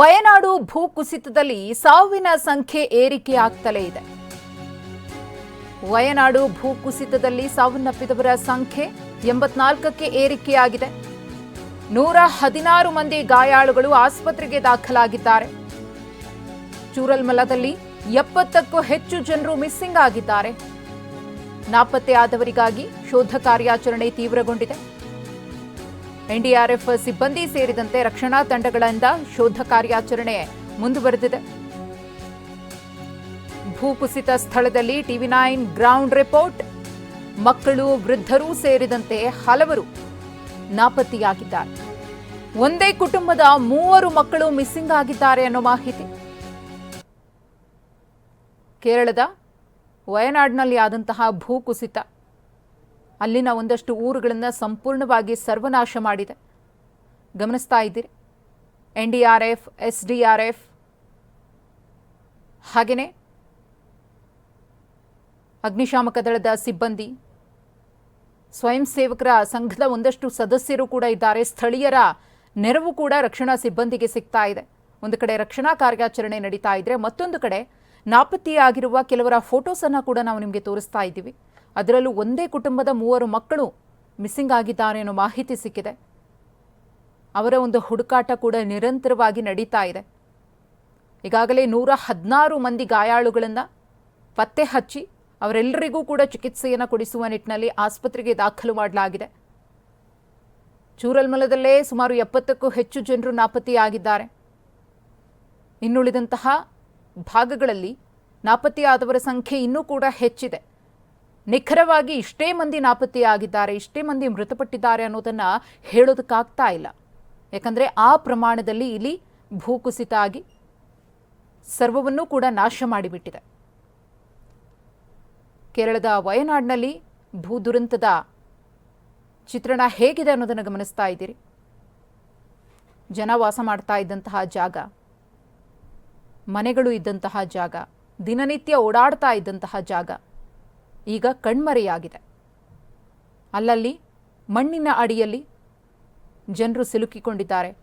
ವಯನಾಡು ಭೂಕುಸಿತದಲ್ಲಿ ಸಾವಿನ ಸಂಖ್ಯೆ ಏರಿಕೆಯಾಗ್ತಲೇ ಇದೆ. ವಯನಾಡು ಭೂಕುಸಿತದಲ್ಲಿ ಸಾವನ್ನಪ್ಪಿದವರ ಸಂಖ್ಯೆ ಎಂಬತ್ನಾಲ್ಕಕ್ಕೆ ಏರಿಕೆಯಾಗಿದೆ. ನೂರ ಹದಿನಾರು ಮಂದಿ ಗಾಯಾಳುಗಳು ಆಸ್ಪತ್ರೆಗೆ ದಾಖಲಾಗಿದ್ದಾರೆ. ಚೂರಲ್ಮಲದಲ್ಲಿ ಎಪ್ಪತ್ತಕ್ಕೂ ಹೆಚ್ಚು ಜನರು ಮಿಸ್ಸಿಂಗ್ ಆಗಿದ್ದಾರೆ. ನಾಪತ್ತೆಯಾದವರಿಗಾಗಿ ಶೋಧ ಕಾರ್ಯಾಚರಣೆ ತೀವ್ರಗೊಂಡಿದೆ. ಎನ್ಡಿಆರ್ಎಫ್ ಸಿಬ್ಬಂದಿ ಸೇರಿದಂತೆ ರಕ್ಷಣಾ ತಂಡಗಳಿಂದ ಶೋಧ ಕಾರ್ಯಾಚರಣೆ ಮುಂದುವರೆದಿದೆ. ಭೂಕುಸಿತ ಸ್ಥಳದಲ್ಲಿ ಟಿವಿ ನೈನ್ ಗ್ರೌಂಡ್ ರಿಪೋರ್ಟ್. ಮಕ್ಕಳು, ವೃದ್ಧರೂ ಸೇರಿದಂತೆ ಹಲವರು ನಾಪತ್ತೆಯಾಗಿದ್ದಾರೆ. ಒಂದೇ ಕುಟುಂಬದ ಮೂವರು ಮಕ್ಕಳು ಮಿಸ್ಸಿಂಗ್ ಆಗಿದ್ದಾರೆ ಅನ್ನೋ ಮಾಹಿತಿ. ಕೇರಳದ ವಯನಾಡ್ನಲ್ಲಿ ಆದಂತಹ ಭೂಕುಸಿತ. ಅಲ್ಲಿನ ಒಂದಷ್ಟು ಊರುಗಳನ್ನು ಸಂಪೂರ್ಣವಾಗಿ ಸರ್ವನಾಶ ಮಾಡಿದೆ. ಗಮನಿಸ್ತಾ ಇದ್ದೀರಿ. N D R F, S D R F ಹಾಗೆಯೇ ಅಗ್ನಿಶಾಮಕ ದಳದ ಸಿಬ್ಬಂದಿ, ಸ್ವಯಂ ಸೇವಕರ ಸಂಘದ ಒಂದಷ್ಟು ಸದಸ್ಯರು ಕೂಡ ಇದ್ದಾರೆ. ಸ್ಥಳೀಯರ ನೆರವು ಕೂಡ ರಕ್ಷಣಾ ಸಿಬ್ಬಂದಿಗೆ ಸಿಗ್ತಾ ಇದೆ. ಒಂದು ಕಡೆ ರಕ್ಷಣಾ ಕಾರ್ಯಾಚರಣೆ ನಡೀತಾ ಇದ್ರೆ ಮತ್ತೊಂದು ಕಡೆ ನಾಪತ್ತೆಯಾಗಿರುವ ಕೆಲವರ ಫೋಟೋಸ್ ಅನ್ನ ಕೂಡ ನಾವು ನಿಮಗೆ ತೋರಿಸ್ತಾ ಇದ್ದೀವಿ. ಅದರಲ್ಲೂ ಒಂದೇ ಕುಟುಂಬದ ಮೂವರು ಮಕ್ಕಳು ಮಿಸ್ಸಿಂಗ್ ಆಗಿದ್ದಾರೆ ಅನ್ನೋ ಮಾಹಿತಿ ಸಿಕ್ಕಿದೆ. ಅವರ ಒಂದು ಹುಡುಕಾಟ ಕೂಡ ನಿರಂತರವಾಗಿ ನಡೀತಾ ಇದೆ. ಈಗಾಗಲೇ ನೂರ ಹದಿನಾರು ಮಂದಿ ಗಾಯಾಳುಗಳನ್ನು ಪತ್ತೆ ಹಚ್ಚಿ ಅವರೆಲ್ಲರಿಗೂ ಕೂಡ ಚಿಕಿತ್ಸೆಯನ್ನು ಕೊಡಿಸುವ ನಿಟ್ಟಿನಲ್ಲಿ ಆಸ್ಪತ್ರೆಗೆ ದಾಖಲು ಮಾಡಲಾಗಿದೆ. ಚೂರಲ್ಮಲದಲ್ಲೇ ಸುಮಾರು ಎಪ್ಪತ್ತಕ್ಕೂ ಹೆಚ್ಚು ಜನರು ನಾಪತ್ತೆಯಾಗಿದ್ದಾರೆ. ಇನ್ನುಳಿದಂತಹ ಭಾಗಗಳಲ್ಲಿ ನಾಪತ್ತೆಯಾದವರ ಸಂಖ್ಯೆ ಇನ್ನೂ ಕೂಡ ಹೆಚ್ಚಿದೆ. ನಿಖರವಾಗಿ ಇಷ್ಟೇ ಮಂದಿ ನಾಪತ್ತೆಯಾಗಿದ್ದಾರೆ, ಇಷ್ಟೇ ಮಂದಿ ಮೃತಪಟ್ಟಿದ್ದಾರೆ ಅನ್ನೋದನ್ನ ಹೇಳೋದಕ್ಕಾಗ್ತಾ ಇಲ್ಲ. ಯಾಕಂದ್ರೆ ಆ ಪ್ರಮಾಣದಲ್ಲಿ ಇಲ್ಲಿ ಭೂಕುಸಿತ ಆಗಿ ಸರ್ವವನ್ನೂ ಕೂಡ ನಾಶ ಮಾಡಿಬಿಟ್ಟಿದೆ. ಕೇರಳದ ವಯನಾಡ್ನಲ್ಲಿ ಭೂ ದುರಂತದ ಚಿತ್ರಣ ಹೇಗಿದೆ ಅನ್ನೋದನ್ನು ಗಮನಿಸ್ತಾ ಇದ್ದೀರಿ. ಜನ ವಾಸ ಮಾಡ್ತಾ ಇದ್ದಂತಹ ಜಾಗ, ಮನೆಗಳು ಇದ್ದಂತಹ ಜಾಗ, ದಿನನಿತ್ಯ ಓಡಾಡ್ತಾ ಇದ್ದಂತಹ ಜಾಗ ಈಗ ಕಣ್ಮರೆಯಾಗಿದೆ. ಅಲ್ಲಲ್ಲಿ ಮಣ್ಣಿನ ಅಡಿಯಲ್ಲಿ ಜನರು ಸಿಲುಕಿಕೊಂಡಿದ್ದಾರೆ.